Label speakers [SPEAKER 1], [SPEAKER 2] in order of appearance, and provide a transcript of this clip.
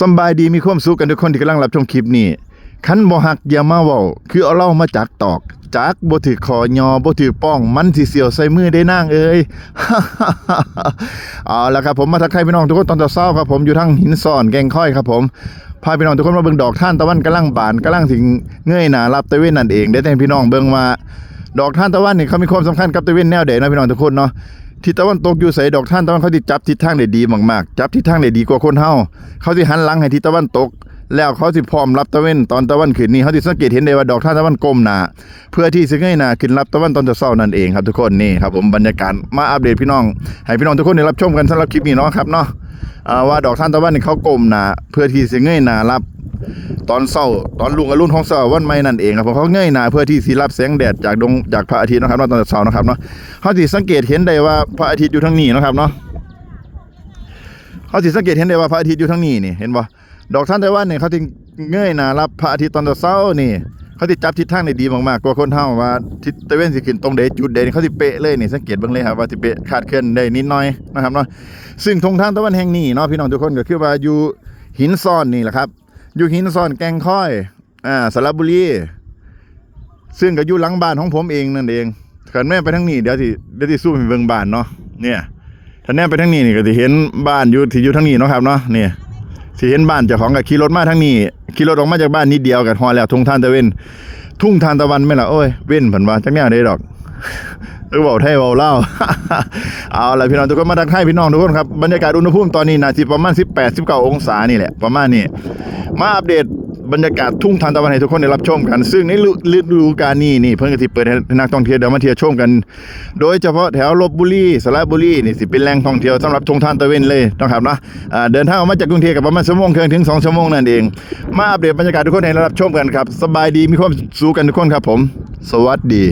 [SPEAKER 1] สบายดีมีความสุขกันทุกคนที่กำลังรับชมคลิปนี้คันบ่ฮักอย่ามาเว้าคือเอาเล่ามาจักตอกจักบ่ถือคอยอบ่ถือป้องมันสิเสียวใส่มือได้นางเอ้ยเอาละครับผมมาทักทายพี่น้องทุกคนตอนเช้าครับผมอยู่ทั้งหินซ่อนแกงค่อยครับผมพาพี่น้องทุกคนมาเบิ่งดอกท่านตะวันกำลังบานกำลังถึงเงยหน้ารับตะเวนนั่นเองได้แต่ให้พี่น้องเบิ่งว่าดอกท่านตะวันนี่เขามีความสำคัญกับตะเวนแนวใดนะพี่น้องทุกคนเนาะ ทิศตะวันตกอยู่ใส่ดอกท่านตะวันเขาสิจับทิศทางได้ดีมากๆ จับทิศทางได้ดีกว่าคนเฮาเขาสิหันหลังให้ทิศตะวันตก แล้วเขาสิพร้อมรับตะเวนตอนตะวันขึ้นนี่เขาสิสังเกตเห็นได้ว่าดอกท่านตะวันก้มหนาเพื่อที่สิเงยหนาขึ้นรับตะวันตอนจะเช้านั่นเองครับทุกคนนี่ครับผมบรรยากาศมาอัปเดตพี่น้อง ให้พี่น้องทุกคนได้รับชมกันสำหรับคลิปนี้เนาะครับเนาะว่าดอกท่านตะวันเขาก้มหนาเพื่อที่สิเงยหน้ารับ ตอนเศร้าตอนลุงอรุณของเศร้าวันใหม่นั่นเองครับผมเขาเงยหน้าเพื่อที่สิรับแสงแดดจากดวงจากพระอาทิตย์นะครับเนาตอนเช้านะครับเนาะเขาสิสังเกตเห็นได้ว่าพระอาทิตย์อยู่ทางนี้นะครับเนาะเขาสิสังเกตเห็นได้ว่าพระอาทิตย์อยู่ทางนี้นี่เห็นบ่ดอกท่านแต่ว่าเนี่ยเขาสิเงยหน้ารับพระอาทิตย์ตอนเช้านี่เขาสิจับทิศทางได้ดีมากๆกว่าคนเฮาว่าทิศตะเวนสิขึ้นตรงใดจุดใดนเขาสิเป๊ะเลยนี่สังเกตเบิ่งเลยครับว่าสิเป๊ะคาดเคลื่อนได้นิดหน่อยนะครับเนาะซึ่งทงทางตะวันแห่งนี้เนาะพี่น้องทุกคนก็คือว่าอยู่หินซ่อนนี่แหละครับ อยู่หินซ่อนแกงค่อย อ่าสระบุรี ซึ่งก็อยู่หลังบ้านของผมเองนั่นเองขันแม่ไปทางนี้เดี๋ยวสิเดี๋ยวสิสู้ไปเบิ่งบ้านเนาะ เนี่ยถ้าแน่ไปทางนี้นี่ก็สิเห็นบ้านอยู่ที่อยู่ทางนี้เนาะครับเนาะเนี่ยสิเห็นบ้านเจ้าของก็ขี่รถมาทางนี้ขี่รถออกมาจากบ้านนิดเดียวกับฮอแล้วทุ่งทานตะเวนทุ่งทานตะวันไม่ละโอ้ยเว้นเพิ่นว่าจักแนวได้ดอกเออเว้าไทยเว้าลาเอาล่ะพี่น้องทุกคนมาทักทายพี่น้องทุกคนครับบรรยากาศอุณหภูมิตอนนี้น่าสิประมาณ 18 19 องศานี่แหละประมาณนี้ มาอัปเดตบรรยากาศทุ่งทานตะวันให้ทุกคนได้รับชมกัน ซึ่งในฤดูกาลนี้นี่เพิ่นก็สิเปิดให้นักท่องเที่ยวเดี๋ยวมาเที่ยวชมกัน โดยเฉพาะแถวลบบุรีสระบุรีนี่สิเป็นแหล่งท่องเที่ยวสำหรับทุ่งทานตะเวนเลยนะครับนะเดินทางออกมาจากกรุงเทพกับประมาณชั่วโมงครึ่งถึง2ชั่วโมงนั่นเอง มาอัปเดตบรรยากาศทุกคนให้ได้รับชมกันครับ สบายดีมีความสุขกันทุกคนครับผม สวัสดี